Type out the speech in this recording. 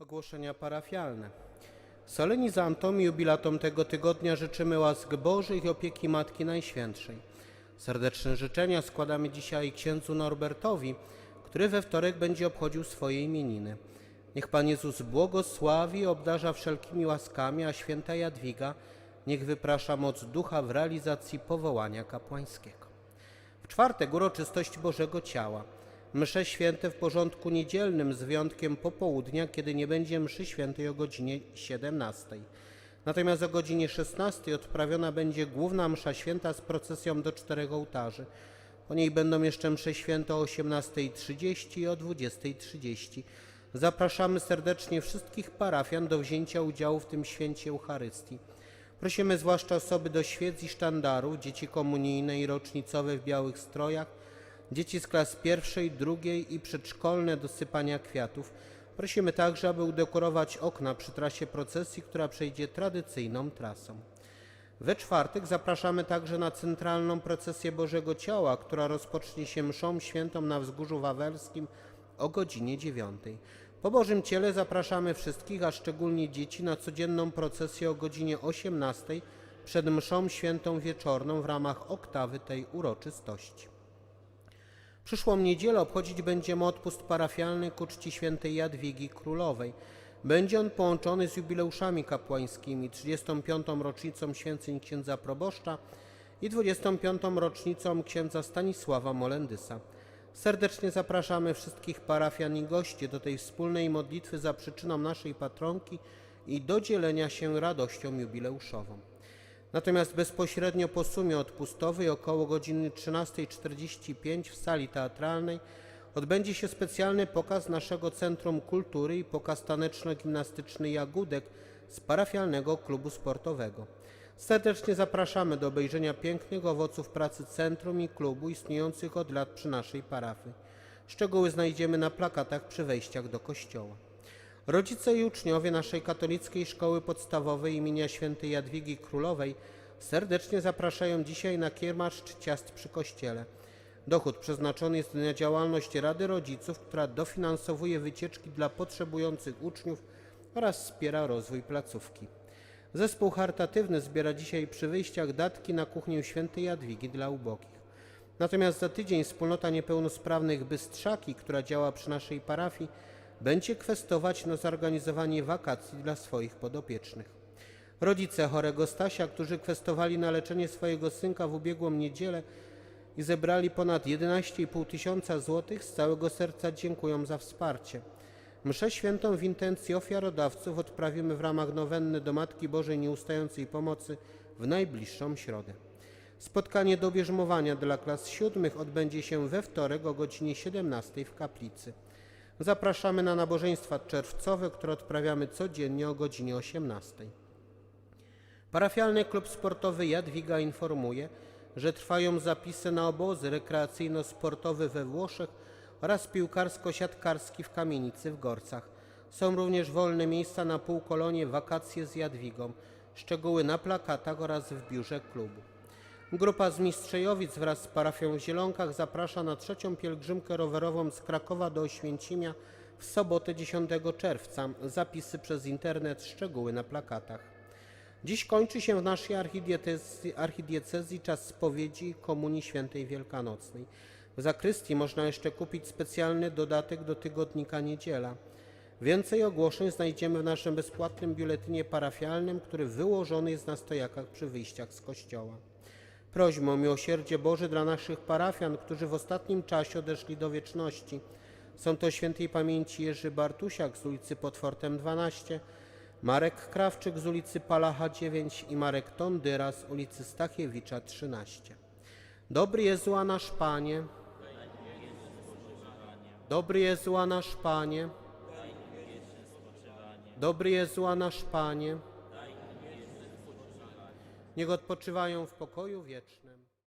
Ogłoszenia parafialne. Solenizantom i jubilatom tego tygodnia życzymy łask Bożych i opieki Matki Najświętszej. Serdeczne życzenia składamy dzisiaj księdzu Norbertowi, który we wtorek będzie obchodził swoje imieniny. Niech Pan Jezus błogosławi i obdarza wszelkimi łaskami, a święta Jadwiga niech wyprasza moc ducha w realizacji powołania kapłańskiego. W czwartek uroczystość Bożego Ciała. Msze święte w porządku niedzielnym z wyjątkiem popołudnia, kiedy nie będzie mszy świętej o godzinie 17. Natomiast o godzinie 16 odprawiona będzie główna msza święta z procesją do czterech ołtarzy. Po niej będą jeszcze msze święte o 18.30 i o 20.30. Zapraszamy serdecznie wszystkich parafian do wzięcia udziału w tym święcie Eucharystii. Prosimy zwłaszcza osoby do świec i sztandarów, dzieci komunijne i rocznicowe w białych strojach, dzieci z klas pierwszej, drugiej i przedszkolne do sypania kwiatów. Prosimy także, aby udekorować okna przy trasie procesji, która przejdzie tradycyjną trasą. We czwartek zapraszamy także na centralną procesję Bożego Ciała, która rozpocznie się mszą świętą na Wzgórzu Wawelskim o godzinie 9. Po Bożym Ciele zapraszamy wszystkich, a szczególnie dzieci, na codzienną procesję o godzinie 18 przed mszą świętą wieczorną w ramach oktawy tej uroczystości. Przyszłą niedzielę obchodzić będziemy odpust parafialny ku czci świętej Jadwigi Królowej. Będzie on połączony z jubileuszami kapłańskimi, 35. rocznicą święceń księdza proboszcza i 25. rocznicą księdza Stanisława Molendysa. Serdecznie zapraszamy wszystkich parafian i gości do tej wspólnej modlitwy za przyczyną naszej patronki i do dzielenia się radością jubileuszową. Natomiast bezpośrednio po sumie odpustowej około godziny 13.45 w sali teatralnej odbędzie się specjalny pokaz naszego Centrum Kultury i pokaz taneczno-gimnastyczny Jagódek z parafialnego klubu sportowego. Serdecznie zapraszamy do obejrzenia pięknych owoców pracy centrum i klubu istniejących od lat przy naszej parafii. Szczegóły znajdziemy na plakatach przy wejściach do kościoła. Rodzice i uczniowie naszej katolickiej szkoły podstawowej imienia świętej Jadwigi Królowej serdecznie zapraszają dzisiaj na kiermasz ciast przy kościele. Dochód przeznaczony jest na działalność Rady Rodziców, która dofinansowuje wycieczki dla potrzebujących uczniów oraz wspiera rozwój placówki. Zespół charytatywny zbiera dzisiaj przy wyjściach datki na kuchnię świętej Jadwigi dla ubogich. Natomiast za tydzień wspólnota niepełnosprawnych Bystrzaki, która działa przy naszej parafii, będzie kwestować na zorganizowanie wakacji dla swoich podopiecznych. Rodzice chorego Stasia, którzy kwestowali na leczenie swojego synka w ubiegłą niedzielę i zebrali ponad 11,5 tysiąca złotych, z całego serca dziękują za wsparcie. Mszę świętą w intencji ofiarodawców odprawimy w ramach nowenny do Matki Bożej Nieustającej Pomocy w najbliższą środę. Spotkanie do bierzmowania dla klas siódmych odbędzie się we wtorek o godzinie 17 w kaplicy. Zapraszamy na nabożeństwa czerwcowe, które odprawiamy codziennie o godzinie 18. Parafialny klub sportowy Jadwiga informuje, że trwają zapisy na obozy rekreacyjno-sportowe we Włoszech oraz piłkarsko-siatkarski w Kamienicy w Gorcach. Są również wolne miejsca na półkolonie Wakacje z Jadwigą. Szczegóły na plakatach oraz w biurze klubu. Grupa z Mistrzejowic wraz z parafią w Zielonkach zaprasza na trzecią pielgrzymkę rowerową z Krakowa do Oświęcimia w sobotę 10 czerwca. Zapisy przez internet, szczegóły na plakatach. Dziś kończy się w naszej archidiecezji, czas spowiedzi komunii świętej wielkanocnej. W zakrystii można jeszcze kupić specjalny dodatek do tygodnika Niedziela. Więcej ogłoszeń znajdziemy w naszym bezpłatnym biuletynie parafialnym, który wyłożony jest na stojakach przy wyjściach z kościoła. Prośmy o miłosierdzie Boże dla naszych parafian, którzy w ostatnim czasie odeszli do wieczności. Są to świętej pamięci Jerzy Bartusiak z ulicy pod Fortem 12, Marek Krawczyk z ulicy Palacha 9 i Marek Tondyra z ulicy Stachiewicza 13. Dobry Jezu, a nasz Panie. Dobry Jezu, a nasz Panie. Dobry Jezu, a nasz Panie. Niech odpoczywają w pokoju wiecznym.